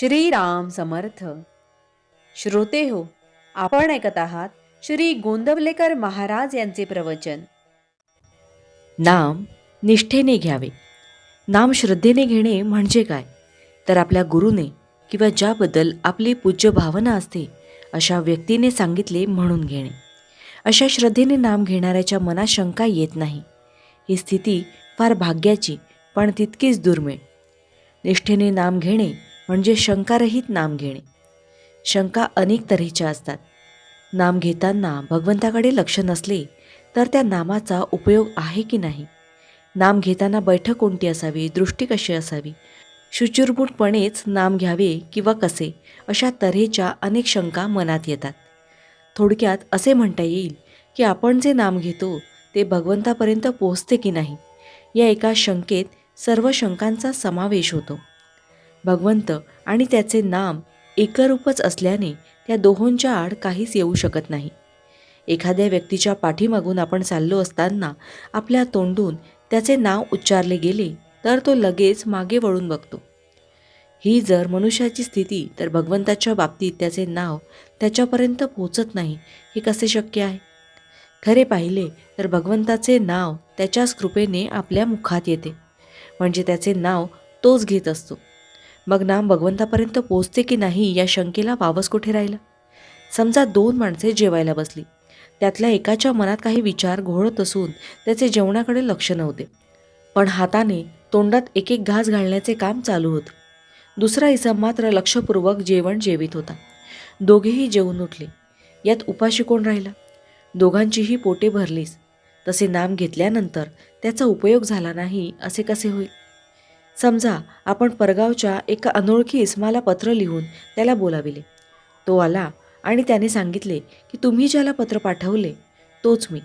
श्रीराम समर्थ. श्रोते हो आपण ऐकत आहात श्री गोंदवलेकर महाराज यांचे प्रवचन. नाम निष्ठेने घ्यावे. नाम श्रद्धेने घेणे म्हणजे काय? तर आपल्या गुरुने किंवा ज्याबद्दल आपली पूज्य भावना असते अशा व्यक्तीने सांगितले म्हणून घेणे. अशा श्रद्धेने नाम घेणाऱ्याच्या मनात शंका येत नाही. ही स्थिती फार भाग्याची पण तितकीच दुर्मिळ. निष्ठेने नाम घेणे म्हणजे शंकारहित नाम घेणे शंका अनेक तऱ्हेच्या असतात. नाम घेताना भगवंताकडे लक्ष नसले तर त्या नामाचा उपयोग आहे की नाही? नाम घेताना बैठक कोणती असावी? दृष्टी कशी असावी? शुचिरभूटपणेच नाम घ्यावे किंवा कसे? अशा तऱ्हेच्या अनेक शंका मनात येतात. थोडक्यात असे म्हणता येईल की आपण जे नाम घेतो ते भगवंतापर्यंत पोहोचते की नाही? या एका शंकेत सर्व शंकांचा समावेश होतो. भगवंत आणि त्याचे नाम एकरूपच असल्याने त्या दोहोंच्या आड काहीच येऊ शकत नाही. एखाद्या व्यक्तीच्या पाठीमागून आपण चाललो असताना आपल्या तोंडून त्याचे नाव उच्चारले गेले तर तो लगेच मागे वळून बघतो. ही जर मनुष्याची स्थिती तर भगवंताच्या बाबतीत त्याचे नाव त्याच्यापर्यंत पोचत नाही हे कसे शक्य आहे? खरे पाहिले तर भगवंताचे नाव त्याच्याच कृपेने आपल्या मुखात येते. म्हणजे त्याचे नाव तोच घेत असतो. मग नाम भगवंतापर्यंत पोचते की नाही या शंकेला वावच कुठे राहिला? समजा दोन माणसे जेवायला बसली. त्यातल्या एकाच्या मनात काही विचार घोळत असून त्याचे जेवणाकडे लक्ष नव्हते. पण हाताने तोंडात एक एक घास घालण्याचे काम चालू होतं. दुसरा इसम मात्र लक्षपूर्वक जेवण जेवित होता. दोघेही जेवून उठले. यात उपाशी कोण राहिला? दोघांचीही पोटे भरलीच तसे नाम घेतल्यानंतर त्याचा उपयोग झाला नाही असे कसे होईल? समजा आपण परगावच्या एका अनोळखी इस्माला पत्र लिहून त्याला बोलाविले. तो आला आणि त्याने सांगितले की तुम्ही ज्याला पत्र पाठवले तोच मी.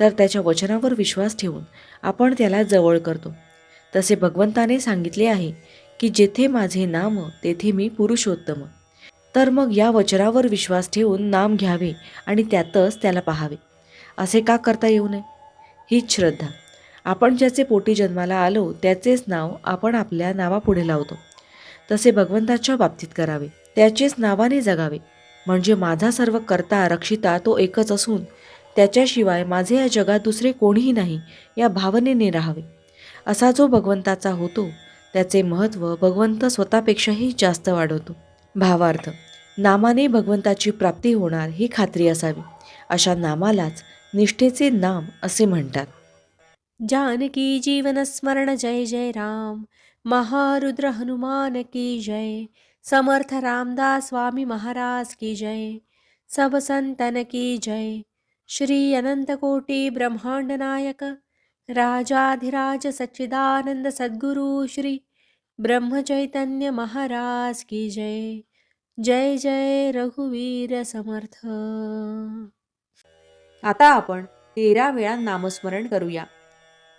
तर त्याच्या वचनावर विश्वास ठेवून आपण त्याला जवळ करतो. तसे भगवंताने सांगितले आहे की जेथे माझे नाम तेथे मी पुरुषोत्तम. तर मग या वचनावर विश्वास ठेवून नाम घ्यावे आणि त्यातच त्याला पाहावे. असे का करता येऊ नये? हीच श्रद्धा. आपण ज्याचे पोटी जन्माला आलो त्याचेच नाव आपण आपल्या नावापुढे लावतो. तसे भगवंताच्या बाबतीत करावे. त्याचेच नावाने जगावे. म्हणजे माझा सर्व करता रक्षिता तो एकच असून त्याच्याशिवाय माझे या जगात दुसरे कोणीही नाही या भावनेने राहावे. असा जो भगवंताचा होतो त्याचे महत्त्व भगवंत स्वतःपेक्षाही जास्त वाढवतो. भावार्थ नामाने भगवंताची प्राप्ती होणार ही खात्री असावी. अशा नामालाच निष्ठेचे नाम असे म्हणतात. जानकी जीवन स्मरण जय जय राम। महारुद्र हनुमान की जय। समर्थ रामदास स्वामी महाराज की जय। सब संतन की जय। श्री अनंत कोटी ब्रह्मांड नायक। राजाधिराज सच्चिदानंद सद्गुरु श्री ब्रह्मचैतन्य महाराज की जय। जय जय रघुवीर समर्थ। आता आपण तेरा वेळा नामस्मरण करूया।